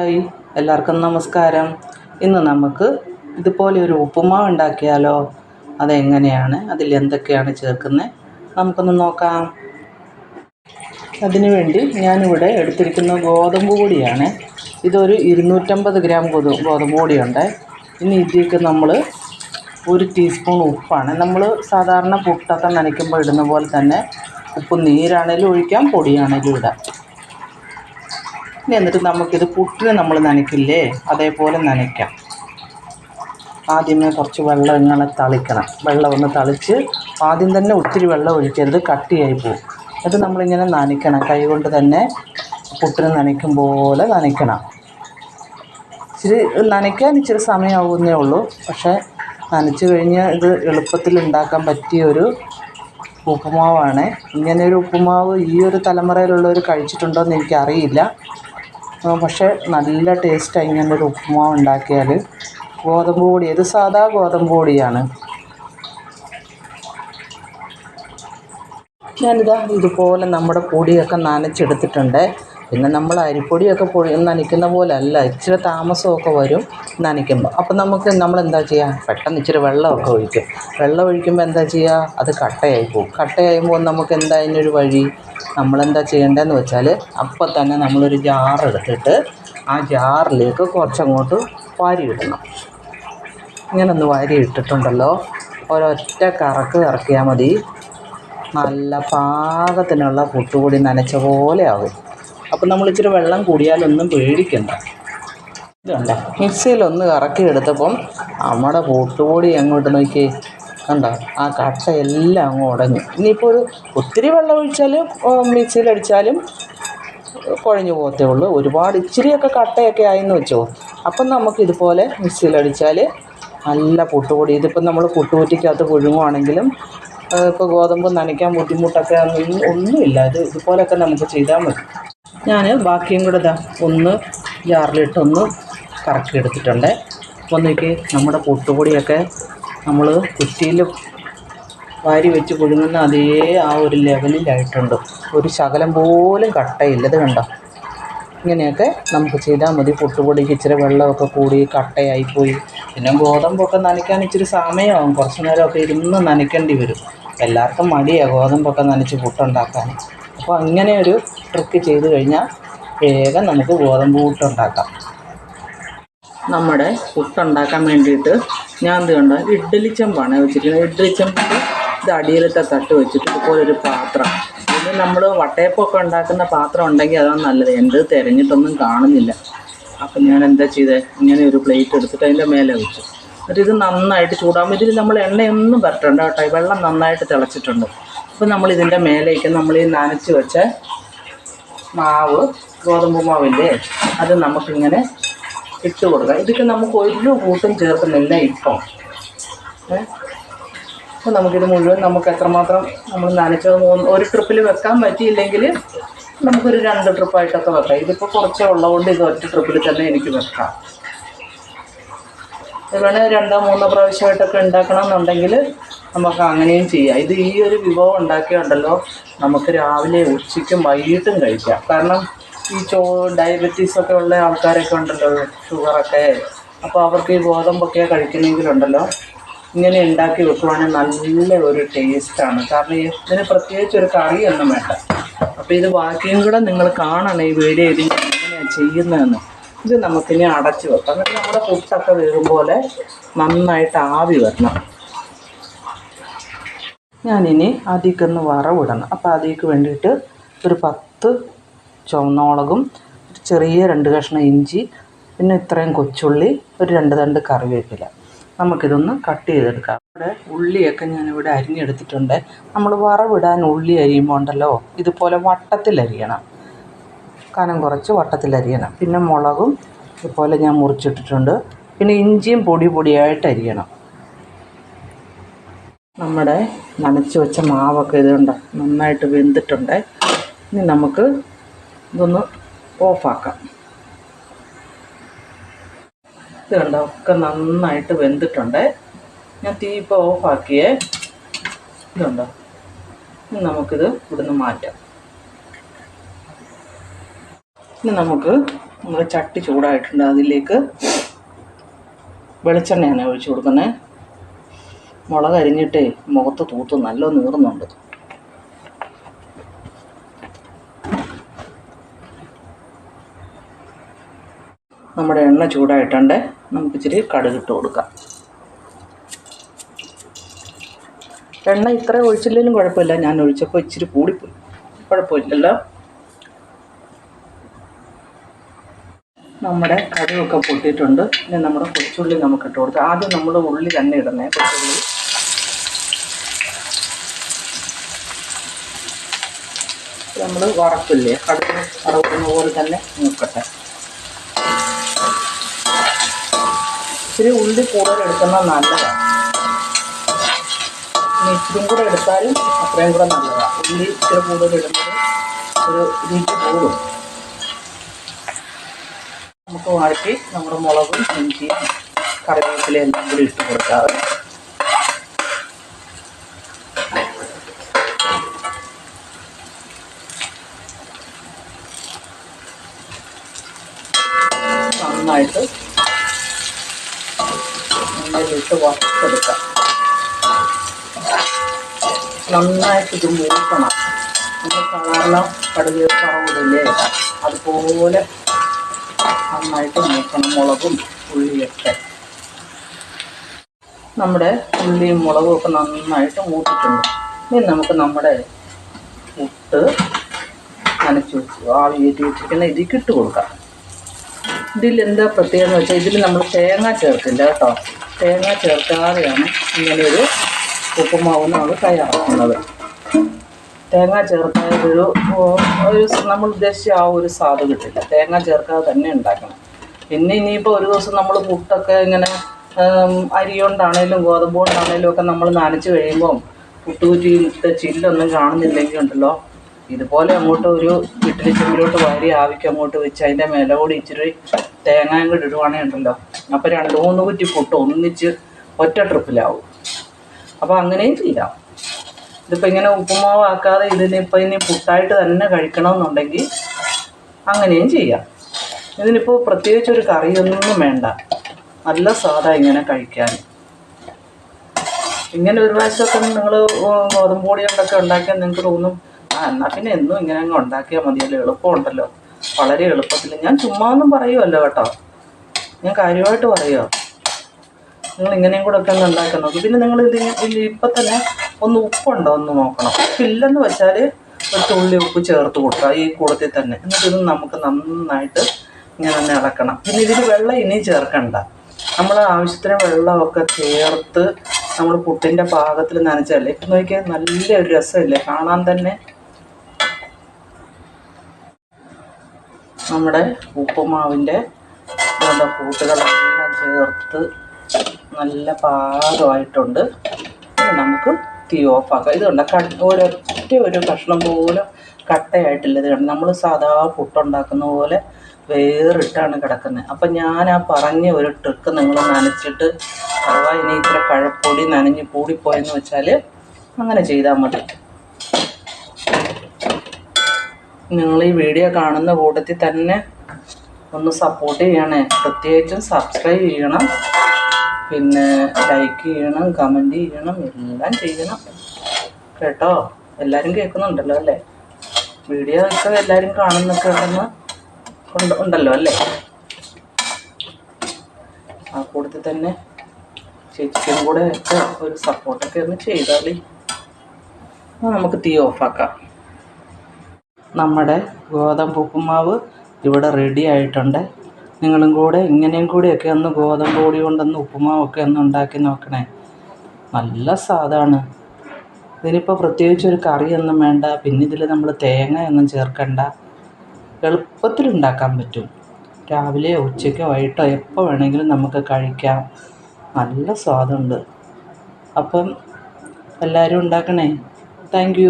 Hi. എല്ലാവർക്കും നമസ്കാരം. ഇന്ന് നമുക്ക് ഇതുപോലെ ഒരു ഉപ്പുമാവ് ഉണ്ടാക്കിയാലോ? അതെങ്ങനെയാണ്? അതിൽ എന്തൊക്കെയാണ് ചേർക്കുന്നത് നമുക്കൊന്ന് നോക്കാം. അതിനുവേണ്ടി ഞാനിവിടെ എടുത്തിരിക്കുന്ന ഗോതമ്പ് പൊടിയാണ്. ഇതൊരു ഇരുന്നൂറ്റമ്പത് ഗ്രാം ഗോത ഗോതമ്പ് പൊടിയുണ്ട്. ഇനി ഇതിലേക്ക് നമ്മൾ ഒരു ടീസ്പൂൺ ഉപ്പാണ്. നമ്മൾ സാധാരണ പുട്ടൊക്കെ നനയ്ക്കുമ്പോൾ ഇടുന്ന പോലെ തന്നെ ഉപ്പ് നീരാണേലും ഒഴിക്കാം പൊടിയാണേലും ഇടാം. ഇനി എന്നിട്ട് നമുക്കിത് പുട്ടിന് നമ്മൾ നനയ്ക്കില്ലേ? അതേപോലെ നനയ്ക്കാം. ആദ്യമേ കുറച്ച് വെള്ളം ഇങ്ങനെ തളിക്കണം. വെള്ളം ഒന്ന് തളിച്ച് ആദ്യം തന്നെ ഒത്തിരി വെള്ളം ഒഴിക്കരുത് കട്ടിയായി പോകും എന്നിട്ട് നമ്മളിങ്ങനെ നനയ്ക്കണം. കൈ കൊണ്ട് തന്നെ പുട്ടിന് നനയ്ക്കും പോലെ നനയ്ക്കണം. ഇച്ചിരി നനയ്ക്കാൻ ഇച്ചിരി സമയമാവുന്നേ ഉള്ളൂ. പക്ഷേ നനച്ച് കഴിഞ്ഞ് ഇത് എളുപ്പത്തിൽ ഉണ്ടാക്കാൻ പറ്റിയ ഒരു ഉപ്പുമാവാണ്. ഇങ്ങനെ ഒരു ഉപ്പുമാവ് ഈ ഒരു തലമുറയിലുള്ളവർ കഴിച്ചിട്ടുണ്ടോ എന്ന് എനിക്കറിയില്ല. പക്ഷേ നല്ല ടേസ്റ്റാണ് ഇങ്ങനെ ഒരു ഉപ്പുമാവ് ഉണ്ടാക്കിയാൽ ഗോതമ്പ് പൊടി ഇത് സാധാ ഗോതമ്പ് പൊടിയാണ്. ഞാനിതാ ഇതുപോലെ നമ്മുടെ പൊടിയൊക്കെ നനച്ചെടുത്തിട്ടുണ്ട്. പിന്നെ നമ്മൾ അരിപ്പൊടിയൊക്കെ പൊടി നനയ്ക്കുന്ന പോലെ അല്ല ഇച്ചിരി താമസമൊക്കെ വരും നനയ്ക്കുമ്പോൾ. അപ്പം നമുക്ക് നമ്മൾ എന്താ ചെയ്യുക? പെട്ടെന്ന് ഇച്ചിരി വെള്ളമൊക്കെ ഒഴിക്കും വെള്ളം ഒഴിക്കുമ്പോൾ എന്താ ചെയ്യുക? അത് കട്ടയായി പോകും. കട്ടയായുമ്പോൾ നമുക്ക് എന്താ അതിനൊരു വഴി? നമ്മളെന്താ ചെയ്യേണ്ടതെന്ന് വെച്ചാൽ അപ്പം തന്നെ നമ്മളൊരു ജാറെടുത്തിട്ട് ആ ജാറിലേക്ക് കുറച്ചങ്ങോട്ട് വാരിയിടണം. ഇങ്ങനെ ഒന്ന് വാരി ഇട്ടിട്ടുണ്ടല്ലോ ഒരൊറ്റ കറക്ക് കറക്കിയാൽ മതി. നല്ല പാകത്തിനുള്ള പുട്ടുപൊടി നനച്ച പോലെ ആകും അപ്പം നമ്മൾ ഇച്ചിരി വെള്ളം കൂടിയാലൊന്നും പേടിക്കണ്ട. ഇതുണ്ട് മിക്സിയിലൊന്ന് കറക്കി എടുത്തപ്പം നമ്മുടെ പൊട്ടുപൊടി അങ്ങോട്ട് നോക്കി കണ്ടോ? ആ കട്ട എല്ലാം അങ്ങ് ഉടഞ്ഞു. ഇനിയിപ്പോൾ ഒരു ഒത്തിരി വെള്ളം ഒഴിച്ചാലും മിക്സിയിലടിച്ചാലും കുഴഞ്ഞു പോകത്തേ ഉള്ളൂ. ഒരുപാട് ഇച്ചിരിയൊക്കെ കട്ടയൊക്കെ ആയെന്ന് വെച്ചോ. അപ്പം നമുക്ക് ഇതുപോലെ മിക്സിയിലടിച്ചാൽ നല്ല പുട്ടുപൊടി. ഇതിപ്പം നമ്മൾ പുട്ടുപൊറ്റിക്കകത്ത് പുഴുങ്ങുവാണെങ്കിലും ഇപ്പോൾ ഗോതമ്പ് നനയ്ക്കാൻ ബുദ്ധിമുട്ടൊക്കെ ഒന്നും ഒന്നുമില്ല. ഇത് ഇതുപോലെയൊക്കെ നമുക്ക് ചെയ്താൽ മതി. ഞാൻ ബാക്കിയും കൂടെ ഇതാ ഒന്ന് ജാറിലിട്ടൊന്ന് കറക്കി എടുത്തിട്ടുണ്ട് അപ്പോൾ നോക്കി നമ്മുടെ പൊട്ടുപൊടിയൊക്കെ നമ്മൾ കുറ്റിയിൽ വാരി വെച്ച് പുഴുങ്ങുന്ന അതേ ആ ഒരു ലെവലിലായിട്ടുണ്ട്. ഒരു ശകലം പോലും കട്ടയില്ല. ഇത് കണ്ടോ? ഇങ്ങനെയൊക്കെ നമുക്ക് ചെയ്താൽ മതി. പൊട്ടുപൊടിക്ക് ഇച്ചിരി വെള്ളമൊക്കെ കൂടി കട്ടയായിപ്പോയി. പിന്നെ ഗോതമ്പൊക്കെ നനയ്ക്കാൻ ഇച്ചിരി സമയമാകും കുറച്ച് നേരമൊക്കെ ഇരുന്ന് നനയ്ക്കേണ്ടി വരും. എല്ലാവർക്കും മടിയാണ് ഗോതമ്പൊക്കെ നനച്ച് പുട്ടുണ്ടാക്കാൻ. അപ്പോൾ അങ്ങനെ ഒരു ട്രിക്ക് ചെയ്ത് കഴിഞ്ഞാൽ വേഗം നമുക്ക് ഗോതമ്പ് പുട്ടുണ്ടാക്കാം നമ്മുടെ പുട്ടുണ്ടാക്കാൻ വേണ്ടിയിട്ട് ഞാൻ എന്ത് കണ്ട ഇഡ്ഡലി ചെമ്പാണ് വെച്ചിരിക്കുന്നത്. ഇഡ്ഡലി ചെമ്പ് ഇത് അടിയിലത്തെ തട്ട് വെച്ചിട്ട് ഇതുപോലെ ഒരു പാത്രം. ഇത് നമ്മൾ വട്ടയപ്പൊക്കെ ഉണ്ടാക്കുന്ന പാത്രം ഉണ്ടെങ്കിൽ അതാണ് നല്ലത്. എന്ത് തിരഞ്ഞിട്ടൊന്നും കാണുന്നില്ല. അപ്പം ഞാൻ എന്താ ചെയ്തത് ഇങ്ങനെ ഒരു പ്ലേറ്റ് എടുത്തിട്ട് അതിന്റെ മേലെ വെച്ചു. എന്നിട്ട് ഇത് നന്നായിട്ട് ചൂടാകുമ്പോൾ ഇതിൽ നമ്മൾ എണ്ണയൊന്നും പറ്റണ്ട കേട്ടോ. വെള്ളം നന്നായിട്ട് തിളച്ചിട്ടുണ്ട്. അപ്പോൾ നമ്മൾ ഇതിന്റെ മേലേക്ക് നമ്മൾ ഈ നനച്ച് വെച്ച മാവ് ഗോതമ്പ് മാവില്ലേ അത് നമുക്കിങ്ങനെ ഇട്ട് കൊടുക്കാം. ഇതൊക്കെ നമുക്ക് ഒരു കൂട്ടും ചേർക്കുന്നില്ല ഇപ്പം. അപ്പോൾ നമുക്കിത് മുഴുവൻ നമുക്ക് എത്രമാത്രം നമ്മൾ നനച്ച ഒരു ട്രിപ്പിൽ വെക്കാൻ പറ്റിയില്ലെങ്കിൽ നമുക്കൊരു രണ്ട് ട്രിപ്പായിട്ടൊക്കെ വെക്കാം. ഇതിപ്പോൾ കുറച്ചേ ഉള്ളതുകൊണ്ട് ഇത് ഒറ്റ ട്രിപ്പിൽ തന്നെ എനിക്ക് വെക്കാം. വേണേൽ രണ്ടോ മൂന്നോ പ്രാവശ്യമായിട്ടൊക്കെ ഉണ്ടാക്കണം എന്നുണ്ടെങ്കിൽ നമുക്ക് അങ്ങനെയും ചെയ്യാം. ഇത് ഈ ഒരു വിഭവം ഉണ്ടാക്കിയുണ്ടല്ലോ നമുക്ക് രാവിലെ ഉച്ചയ്ക്കും വൈകിട്ടും കഴിക്കാം. കാരണം ഈ ചോ ഡയബറ്റീസ് ഒക്കെ ഉള്ള ആൾക്കാരൊക്കെ ഉണ്ടല്ലോ ഷുഗറൊക്കെ അപ്പോൾ അവർക്ക് ഈ ഗോതമ്പൊക്കെ കഴിക്കണമെങ്കിലുണ്ടല്ലോ. ഇങ്ങനെ ഉണ്ടാക്കി വെക്കുവാണെങ്കിൽ നല്ല ഒരു ടേസ്റ്റാണ് കാരണം ഇതിന് പ്രത്യേകിച്ച് ഒരു കറിയൊന്നും വേണ്ട. അപ്പോൾ ഇത് ബാക്കിയും കൂടെ നിങ്ങൾ കാണണം ഈ വീഡിയോ ഇത് എങ്ങനെയാണ് ചെയ്യുന്നതെന്ന്. ഇത് നമുക്കിനി അടച്ചു വെക്കാം. എന്നിട്ട് നമ്മുടെ പുട്ടൊക്കെ വരുമ്പോൾ പോലെ നന്നായിട്ട് ആവി വരണം. ഞാനിനി അതിലേക്കൊന്ന് വറവിടണം. അപ്പോൾ അതിലേക്ക് വേണ്ടിയിട്ട് ഒരു പത്ത് ചുവന്നമുളകും ഒരു ചെറിയ രണ്ട് കഷ്ണം ഇഞ്ചി പിന്നെ ഇത്രയും കൊച്ചുള്ളി ഒരു രണ്ട് തണ്ട് കറിവേപ്പില. നമുക്കിതൊന്ന് കട്ട് ചെയ്തെടുക്കാം. ഇവിടെ ഉള്ളിയൊക്കെ ഞാനിവിടെ അരിഞ്ഞെടുത്തിട്ടുണ്ട്. നമ്മൾ വറവിടാൻ ഉള്ളി അരിയുമ്പോൾ ഉണ്ടല്ലോ ഇതുപോലെ വട്ടത്തിലരിയണം. കനം കുറച്ച് വട്ടത്തിലരിയണം. പിന്നെ മുളകും ഇതുപോലെ ഞാൻ മുറിച്ചിട്ടിട്ടുണ്ട്. പിന്നെ ഇഞ്ചിയും പൊടി പൊടിയായിട്ട് അരിയണം. നമ്മുടെ നനച്ച് വെച്ച മാവൊക്കെ ഇതുണ്ട് നന്നായിട്ട് വെന്തിട്ടുണ്ട്. ഇനി നമുക്ക് ഇതൊന്ന് ഓഫാക്കാം. ഇത് കണ്ടോ? ഒക്കെ നന്നായിട്ട് വെന്തിട്ടുണ്ട്. ഞാൻ തീ ഇപ്പോൾ ഓഫാക്കിയേ. ഇതുണ്ടോ ഇനി നമുക്കിത് ഇവിടുന്ന് മാറ്റാം. ഇനി നമുക്ക് നമ്മൾ ചട്ടി ചൂടായിട്ടുണ്ട്. അതിലേക്ക് വെളിച്ചെണ്ണയാണ് ഒഴിച്ചു കൊടുക്കുന്നത്. മുളക് അരിഞ്ഞിട്ട് മുഖത്ത് തൂത്ത് നല്ല നീറുന്നുണ്ട്. നമ്മുടെ എണ്ണ ചൂടായിട്ടുണ്ട്. നമുക്ക് ഇച്ചിരി കടുകിട്ട് കൊടുക്കാം. എണ്ണ ഇത്ര ഒഴിച്ചില്ലെങ്കിലും കുഴപ്പമില്ല. ഞാൻ ഒഴിച്ചപ്പോൾ ഇച്ചിരി കൂടിപ്പോയി. കുഴപ്പമില്ലല്ലോ. നമ്മുടെ കടുകൊക്കെ പൊട്ടിയിട്ടുണ്ട്. ഇനി നമ്മുടെ കൊച്ചുള്ളി നമുക്ക് ഇട്ട് കൊടുക്കാം. ആദ്യം നമ്മൾ ഉള്ളി തന്നെ ഇടണേ. കൊച്ചുള്ളി നമ്മൾ വറക്കില്ലേ? കടുക് വറക്കുന്ന പോലെ തന്നെ നോക്കട്ടെ ഇച്ചിരി ഉള്ളി കൂടുതൽ എടുക്കുന്നത് നല്ലതാണ് ഇച്ചിരി കൂടെ എടുത്താലും അത്രയും കൂടെ നല്ലതാണ് ഉള്ളി ഇച്ചിരി കൂടുതൽ ഇടുന്നത് ഒരു രുചി കൂടും. നമുക്ക് വഴറ്റി നമ്മുടെ മുളകും ഇഞ്ചിയും കറിവേപ്പിലയും എല്ലാം കൂടി ഇട്ട് കൊടുക്കാതെ നന്നായിട്ട് എണ്ണയിലിട്ട് വറുത്തെടുക്കാം നന്നായിട്ട് ഇത് മൂക്കണം. നമ്മൾ സാധാരണ കടുക് പറവിടില്ലേ അതുപോലെ നന്നായിട്ട് മൂക്കണം. മുളകും ഉള്ളിയൊക്കെ. നമ്മുടെ ഉള്ളിയും മുളകും ഒക്കെ നന്നായിട്ട് മൂട്ടിട്ടുണ്ട് ഇനി നമുക്ക് നമ്മുടെ പുട്ട് നനച്ചു വെച്ചു. ആവി കയറ്റി വെച്ചിരിക്കുന്ന ഇട്ട് കൊടുക്കാം. ഇതിൽ എന്താ പ്രത്യേകത എന്ന് വെച്ചാൽ ഇതിൽ നമ്മൾ തേങ്ങ ചേർക്കില്ല കേട്ടോ. തേങ്ങ ചേർക്കാതെയാണ് ഇങ്ങനെ ഒരു ഉപ്പുമാവ് നമ്മൾ തയ്യാറാക്കുന്നത്. തേങ്ങ ചേർക്കാതൊരു ഒരു നമ്മൾ ഉദ്ദേശിച്ച ആ ഒരു സ്വാദ് കിട്ടില്ല. തേങ്ങ ചേർക്കാതെ തന്നെ ഉണ്ടാക്കണം. പിന്നെ ഇനിയിപ്പോൾ ഒരു ദിവസം നമ്മൾ പുട്ടൊക്കെ ഇങ്ങനെ ഉം, അരി കൊണ്ടാണേലും ഗോതമ്പ് കൊണ്ടാണേലും ഒക്കെ നമ്മൾ നനച്ച് കഴിയുമ്പം പുട്ടുകുറ്റിയിലത്തെ ചില്ലൊന്നും കാണുന്നില്ലെങ്കിൽ ഉണ്ടല്ലോ ഇതുപോലെ അങ്ങോട്ട് ഒരു ഇഡ്ഡലി ചെമ്പിലോട്ട് വാരി ആവിക്ക് അങ്ങോട്ട് വെച്ച് അതിന്റെ മേലെ കൂടി ഇച്ചിരി തേങ്ങയും കൂടി ഇടുവാണെങ്കിൽ ഉണ്ടല്ലോ. അപ്പോൾ രണ്ട് മൂന്ന് കുറ്റി പുട്ട്. ഒന്നിച്ച് ഒറ്റ ട്രിപ്പിലാവും. അപ്പോൾ അങ്ങനെയും ചെയ്യാം. ഇതിപ്പോൾ ഇങ്ങനെ ഉപ്പുമാവാക്കാതെ ഇതിനിപ്പോൾ ഇനി പുട്ടായിട്ട് തന്നെ കഴിക്കണമെന്നുണ്ടെങ്കിൽ അങ്ങനെയും ചെയ്യാം. ഇതിനിപ്പോൾ പ്രത്യേകിച്ച് ഒരു കറിയൊന്നും വേണ്ട. നല്ല സാധാ ഇങ്ങനെ കഴിക്കാൻ. ഇങ്ങനെ ഒരു പ്രാവശ്യമൊക്കെ നിങ്ങൾ ഗോതമ്പ് പൊടി കൊണ്ടൊക്കെ ഉണ്ടാക്കിയാൽ നിങ്ങൾക്ക് തോന്നും എന്നാൽ പിന്നെ എന്നും ഇങ്ങനെ അങ്ങ് ഉണ്ടാക്കിയാൽ മതിയല്ലോ എളുപ്പമുണ്ടല്ലോ. വളരെ എളുപ്പത്തിൽ. ഞാൻ ചുമ്മാ ഒന്നും പറയുമല്ലോ കേട്ടോ. ഞാൻ കാര്യമായിട്ട് പറയുമോ നിങ്ങൾ ഇങ്ങനെയും കൂടെ ഒക്കെ ഒന്ന് ഉണ്ടാക്കാൻ നോക്കും. പിന്നെ നിങ്ങൾ ഇത് ഇപ്പം തന്നെ ഒന്ന് ഉപ്പുണ്ടോ ഒന്ന് നോക്കണം. ഉപ്പില്ലെന്ന് വെച്ചാൽ ഒരു തുള്ളി ഉപ്പ് ചേർത്ത് കൊടുക്കുക ഈ കൂടത്തിൽ തന്നെ. എന്നിട്ട് ഇത് നമുക്ക് നന്നായിട്ട് ഇങ്ങനെ തന്നെ ഇളക്കണം. പിന്നെ ഇതിൽ വെള്ളം ഇനി ചേർക്കണ്ട. നമ്മൾ ആവശ്യത്തിന് വെള്ളമൊക്കെ ചേർത്ത് നമ്മൾ പുട്ടിന്റെ പാകത്തിൽ നനച്ചല്ലേ ഇപ്പം നോക്കിയാൽ നല്ലൊരു രസമില്ലേ? കാണാൻ തന്നെ നമ്മുടെ ഉപ്പുമാവിന്റെ എന്താ കൂട്ടുകളെല്ലാം ചേർത്ത് നല്ല പാകമായിട്ടുണ്ട്. നമുക്ക് തീ ഓഫാക്കാം. ഇത് കണ്ട കട്ട് ഒരൊറ്റ ഒരു കഷ്ണം പോലും കട്ടയായിട്ടില്ല. ഇത് കണ്ട നമ്മൾ സാധാ പുട്ടുണ്ടാക്കുന്ന പോലെ വേറിട്ടാണ് കിടക്കുന്നത്. അപ്പം ഞാൻ ആ പറഞ്ഞ ഒരു ട്രിക്ക് നിങ്ങൾ നനച്ചിട്ട് അഥവാ ഇനി ഇത്ര കഴപ്പൊടി നനഞ്ഞ് കൂടിപ്പോയെന്ന് വെച്ചാൽ അങ്ങനെ ചെയ്താൽ മതി. നിങ്ങൾ ഈ വീഡിയോ കാണുന്ന കൂട്ടത്തിൽ തന്നെ ഒന്ന് സപ്പോർട്ട് ചെയ്യണേ. പ്രത്യേകിച്ചും സബ്സ്ക്രൈബ് ചെയ്യണം. പിന്നെ ലൈക്ക് ചെയ്യണം കമന്റ് ചെയ്യണം എല്ലാം ചെയ്യണം. കേട്ടോ? എല്ലാവരും കേൾക്കുന്നുണ്ടല്ലോ അല്ലേ? വീഡിയോ ഒക്കെ എല്ലാവരും കാണുന്നൊക്കെ ഉണ്ടെന്ന് ഉണ്ടല്ലോ അല്ലേ? ആ കൂട്ടത്തിൽ തന്നെ ചേച്ചിക്കും കൂടെ ഒക്കെ ഒരു സപ്പോർട്ടൊക്കെ ഒന്ന് ചെയ്താൽ നമുക്ക് തീ ഓഫാക്കാം നമ്മുടെ ഗോതമ്പ് ഉപ്പുമാവ് ഇവിടെ റെഡി ആയിട്ടുണ്ട്. നിങ്ങളും കൂടെ ഇങ്ങനെയും കൂടിയൊക്കെ ഒന്ന് ഗോതമ്പ് പൊടി കൊണ്ടൊന്ന് ഉപ്പുമാവൊക്കെ ഒന്ന് ഉണ്ടാക്കി നോക്കണേ. നല്ല സ്വാദാണ്. ഇതിനിപ്പോൾ പ്രത്യേകിച്ച് ഒരു കറിയൊന്നും വേണ്ട. പിന്നെ ഇതിൽ നമ്മൾ തേങ്ങയൊന്നും ചേർക്കണ്ട. എളുപ്പത്തിൽ ഉണ്ടാക്കാൻ പറ്റും. രാവിലെയോ ഉച്ചയ്ക്കോ വൈകിട്ടോ എപ്പോൾ വേണമെങ്കിലും നമുക്ക് കഴിക്കാം. നല്ല സ്വാദുണ്ട്. അപ്പം എല്ലാവരും ഉണ്ടാക്കണേ. താങ്ക്